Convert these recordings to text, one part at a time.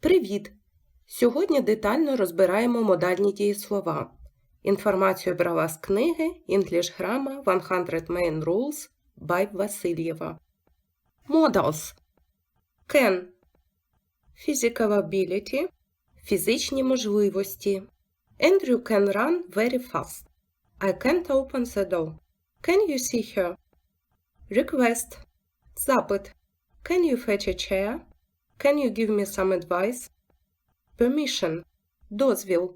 Привіт! Сьогодні детально розбираємо модальні дієслова. Інформацію брала з книги English Grammar 100 Main Rules by Васильєва. Modals Can Physical ability Фізичні можливості. Andrew can run very fast. I can't open the door. Can you see her? Request Запит Can you fetch a chair? Can you give me some advice? Permission. Дозвіл.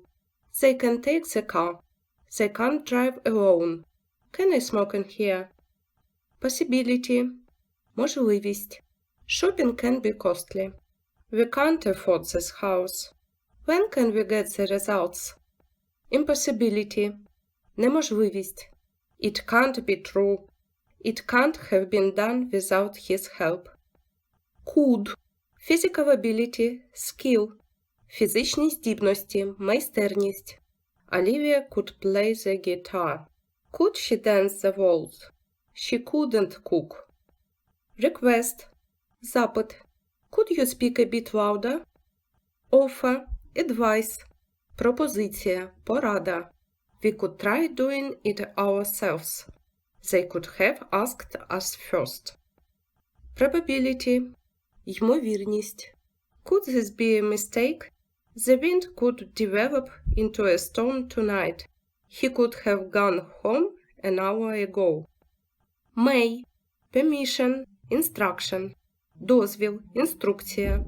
They can take the car. They can't drive alone. Can I smoke in here? Possibility. Можливість. Shopping can be costly. We can't afford this house. When can we get the results? Impossibility. Неможливість. It can't be true. It can't have been done without his help. Could. Physical ability, skill. Фізичні здібності, майстерність. Olivia could play the guitar. Could she dance the waltz? She couldn't cook. Request. Запит. Could you speak a bit louder? Offer. Advice. Пропозиція. Порада. We could try doing it ourselves. They could have asked us first. Probability. Ймовірність. Could this be a mistake? The wind could develop into a storm tonight. He could have gone home an hour ago. May. Permission. Instruction. Дозвіл. Інструкція.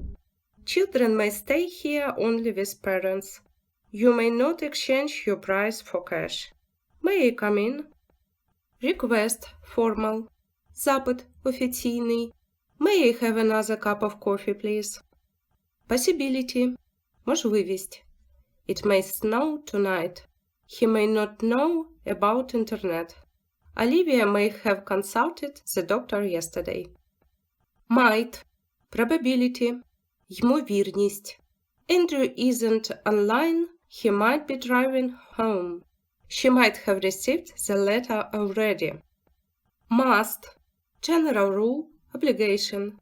Children may stay here only with parents. You may not exchange your prize for cash. May I come in? Request. Formal. Запит. Офіційний. May I have another cup of coffee, please? Possibility. Можливість. It may snow tonight. He may not know about internet. Olivia may have consulted the doctor yesterday. Might. Probability. Ймовірність. Andrew isn't online. He might be driving home. She might have received the letter already. Must. General rule. Obligation.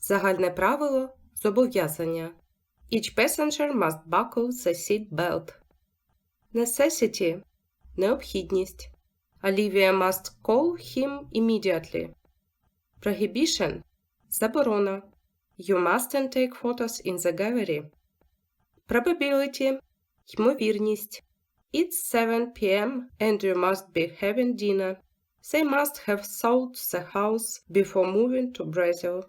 Загальне правило. Зобов'язання. Each passenger must buckle the seat belt. Necessity. Необхідність. Olivia must call him immediately. Prohibition. Заборона. You mustn't take photos in the gallery. Probability. Ймовірність. It's 7 p.m. and you must be having dinner. They must have sold the house before moving to Brazil.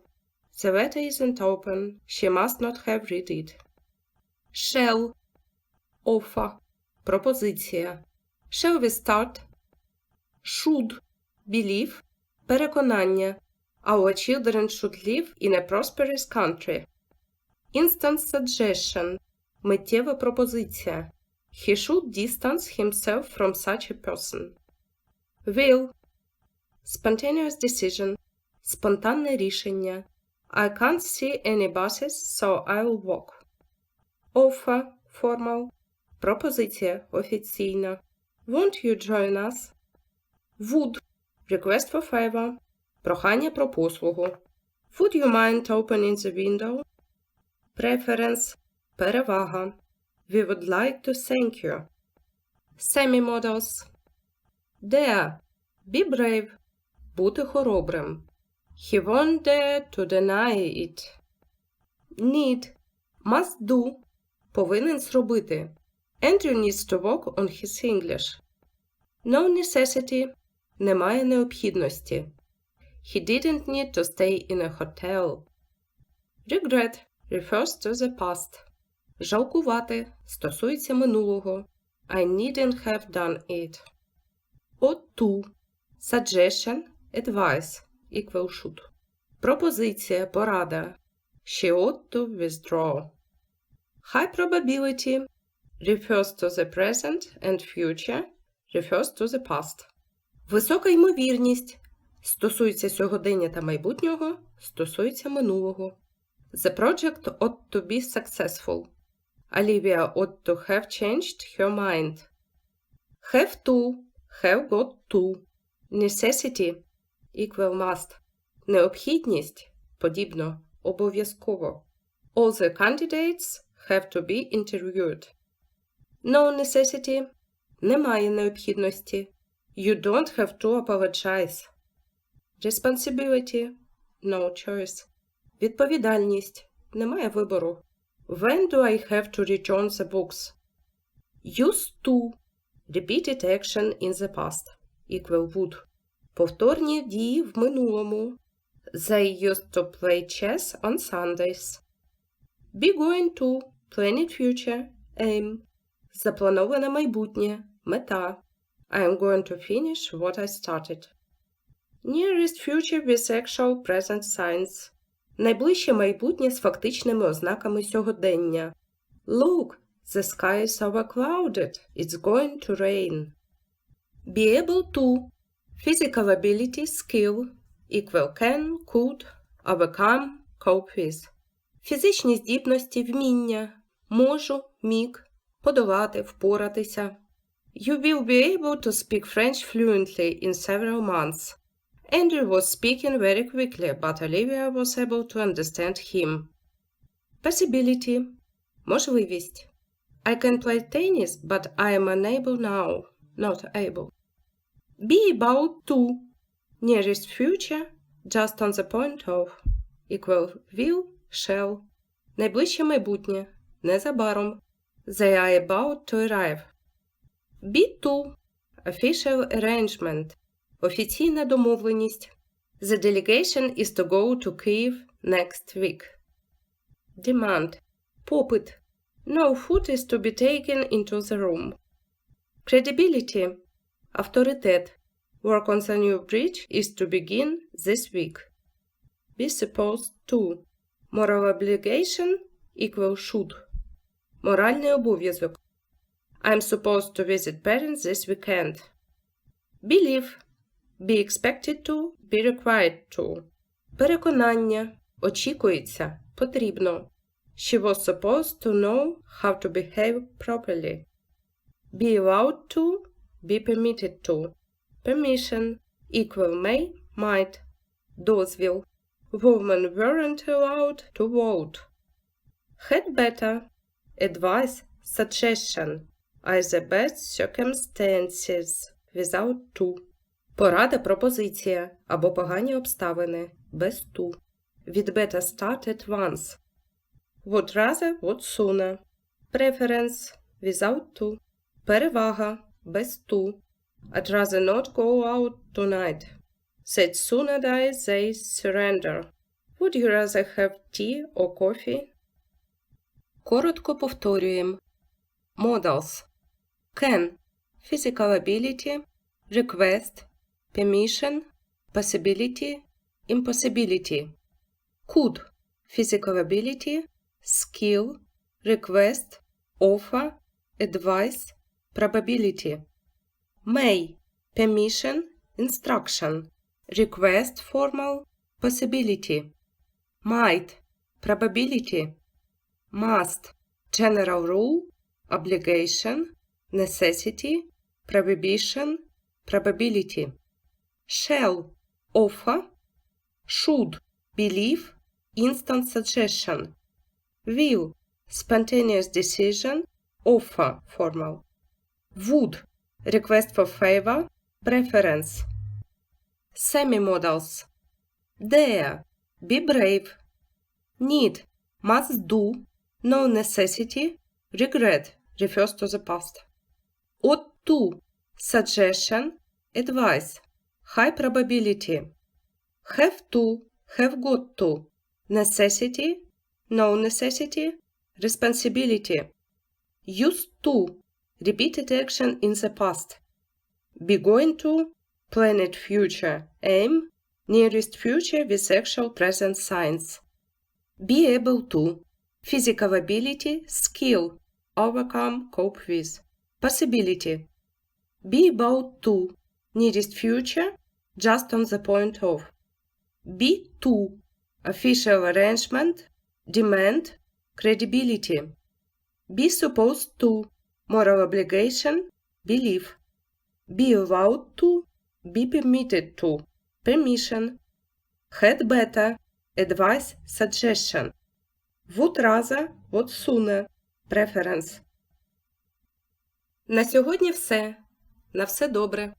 The letter isn't open. She must not have read it. Shall. Offer. Пропозиція. Shall we start? Should. Believe. Переконання. Our children should live in a prosperous country. Instant suggestion. Миттєва пропозиція. He should distance himself from such a person. Will. Spontaneous decision. Спонтанне рішення. I can't see any buses, so I'll walk. Offer. Formal. Пропозиція. Офіційна. Won't you join us? Would. Request for favor. Прохання про послугу. Would you mind opening the window? Preference. Перевага. We would like to thank you. Semi-models. Dare. Be brave. Бути хоробрим. He dare to deny it. Need. Must do. Повинен зробити. Andrew needs to work on his English. No necessity. Немає необхідності. He didn't need to stay in a hotel. Regret refers to the past. Жалкувати стосується минулого. I needn't have done it. Ought to. Suggestion, advice, equal should. Пропозиція, порада. She ought to withdraw. High probability refers to the present and future refers to the past. Висока ймовірність стосується сьогодення та майбутнього, стосується минулого. The project ought to be successful. Olivia ought to have changed her mind. Have to, have got to. Necessity equal must. Необхідність подібно обов'язково. All the candidates have to be interviewed. No necessity. Немає необхідності. You don't have to apologize. Responsibility. No choice. Відповідальність. Немає вибору. When do I have to return the books? Used to. Repeated action in the past. Equal would. Повторні дії в минулому. They used to play chess on Sundays. Be going to. Planned future. Aim. Заплановане майбутнє. Мета. I am going to finish what I started. Nearest future actual present signs. Найближче майбутнє з фактичними ознаками сьогодення. Look, the sky is overclouded. It's going to rain. Be able to. Physical ability, skill. Equal can, could, overcome, cope with. Фізичні здібності, вміння. Можу, міг, подолати, впоратися. You will be able to speak French fluently in several months. Andrew was speaking very quickly, but Olivia was able to understand him. Possibility можливість. I can play tennis, but I am unable now. Not able. Be about to. Nearest future, just on the point of. Equal will, shall. Найближче майбутнє. Незабаром. They are about to arrive. Be to. Official arrangement. Офіційна домовленість. The delegation is to go to Kyiv next week. Demand. Попит. No food is to be taken into the room. Credibility. Авторитет. Work on the new bridge is to begin this week. Be supposed to. Moral obligation equal should. Моральний обов'язок. I'm supposed to visit parents this weekend. Believe. Be expected to, be required to. Переконання. Очікується. Потрібно. She was supposed to know how to behave properly. Be allowed to, be permitted to. Permission. Equal may, might. Дозвіл. Women weren't allowed to vote. Had better. Advice, suggestion. Are the best circumstances without to. Порада пропозиція або погані обставини без ту. Від better start at once. Would rather, would sooner. Preference without to. Перевага без ту. I'd rather not go out tonight. Said sooner die they surrender. Would you rather have tea or coffee? Коротко повторюємо. Modals. Can. Physical ability. Request. Permission. Possibility. Impossibility. Could. Physical ability. Skill. Request. Offer. Advice. Probability. May. Permission. Instruction. Request formal. Possibility. Might. Probability. Must. General rule. Obligation. Necessity. Prohibition. Probability. Shall. Offer. Should. Believe. Instant suggestion. Will. Spontaneous decision. Offer. Formal. Would. Request for favor. Preference. Semi-modals. Dare. Be brave. Need. Must do. No necessity. Regret. Refers to the past. Ought to. Suggestion. Advice. High probability. Have to. Have got to. Necessity. No necessity. Responsibility. Used to. Repeated action in the past. Be going to. Planned future. Aim. Nearest future with actual present signs. Be able to. Physical ability. Skill. Overcome. Cope with. Possibility. Be about to. Nearest future. Just on the point of. Be to. Official arrangement. Demand. Credibility. Be supposed to. Moral obligation. Belief. Be allowed to. Be permitted to. Permission. Had better. Advice. Suggestion. Вутраза sooner, Преференс. На сьогодні все. На все добре.